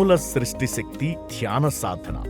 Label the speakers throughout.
Speaker 1: మూల సృష్టి శక్తి ధ్యాన సాధన.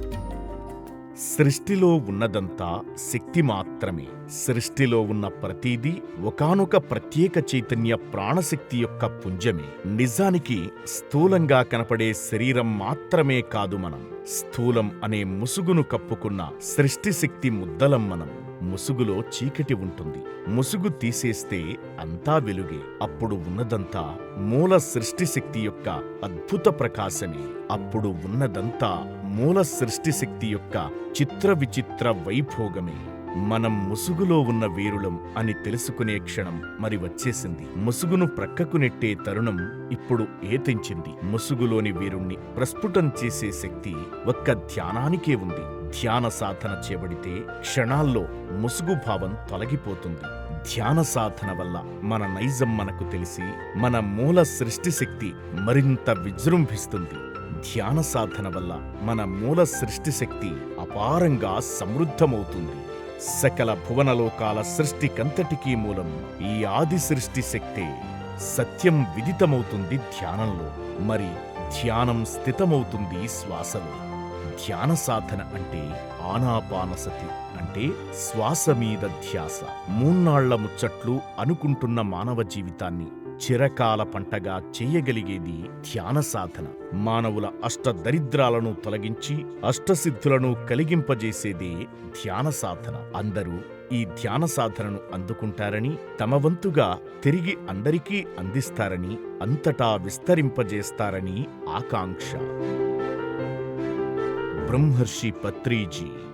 Speaker 1: సృష్టిలో ఉన్నదంతా శక్తి మాత్రమే. సృష్టిలో ఉన్న ప్రతిదీ ఒకానొక ప్రత్యేక చైతన్య ప్రాణశక్తి యొక్క పుంజమే. నిజానికి స్థూలంగా కనపడే శరీరం మాత్రమే కాదు మనం. స్థూలం అనే ముసుగును కప్పుకున్న సృష్టిశక్తి ముద్దలం మనం. ముసుగులో చీకటి ఉంటుంది. ముసుగు తీసేస్తే అంతా వెలుగే. అప్పుడు ఉన్నదంతా మూల సృష్టి శక్తి యొక్క అద్భుత ప్రకాశమే. అప్పుడు ఉన్నదంతా మూల సృష్టి శక్తి యొక్క చిత్ర విచిత్ర వైభోగమే. మనం ముసుగులో ఉన్న వీరులం అని తెలుసుకునే క్షణం మరి వచ్చేసింది. ముసుగును ప్రక్కకు నెట్టే తరుణం ఇప్పుడు ఏతించింది. ముసుగులోని వీరుణ్ణి ప్రస్ఫుటం చేసే శక్తి ఒక్క ధ్యానానికే ఉంది. ధ్యాన సాధన చేయబడితే క్షణాల్లో ముసుగు భావం తొలగిపోతుంది. ధ్యాన సాధన వల్ల మన నైజం మనకు తెలిసి మన మూల సృష్టి శక్తి మరింత విజృంభిస్తుంది. ధ్యాన సాధన వల్ల మన మూల సృష్టి శక్తి అపారంగా సమృద్ధమవుతుంది. సకల భువనలోకాల సృష్టికంతటికీ మూలం ఈ ఆది సృష్టి శక్తే. సత్యం విదితమవుతుంది ధ్యానంలో. మరి ధ్యానం స్థితమవుతుంది శ్వాసలో. ధ్యాన సాధన అంటే ఆనాపానసతి అంటే శ్వాస మీద ధ్యాస. మూన్నాళ్ళ ముచ్చట్లు అనుకుంటున్న మానవ జీవితాన్ని చిరకాల పంటగా చేయగలిగేది ధ్యాన సాధన. మానవుల అష్ట దరిద్రాలను తొలగించి అష్టసిద్ధులను కలిగింపజేసేదే ధ్యాన సాధన. అందరూ ఈ ధ్యాన సాధనను అందుకుంటారని తమ వంతుగా తిరిగి అందరికీ అందిస్తారని అంతటా విస్తరింపజేస్తారని ఆకాంక్ష. ब्रह्मर्षि पत्री जी।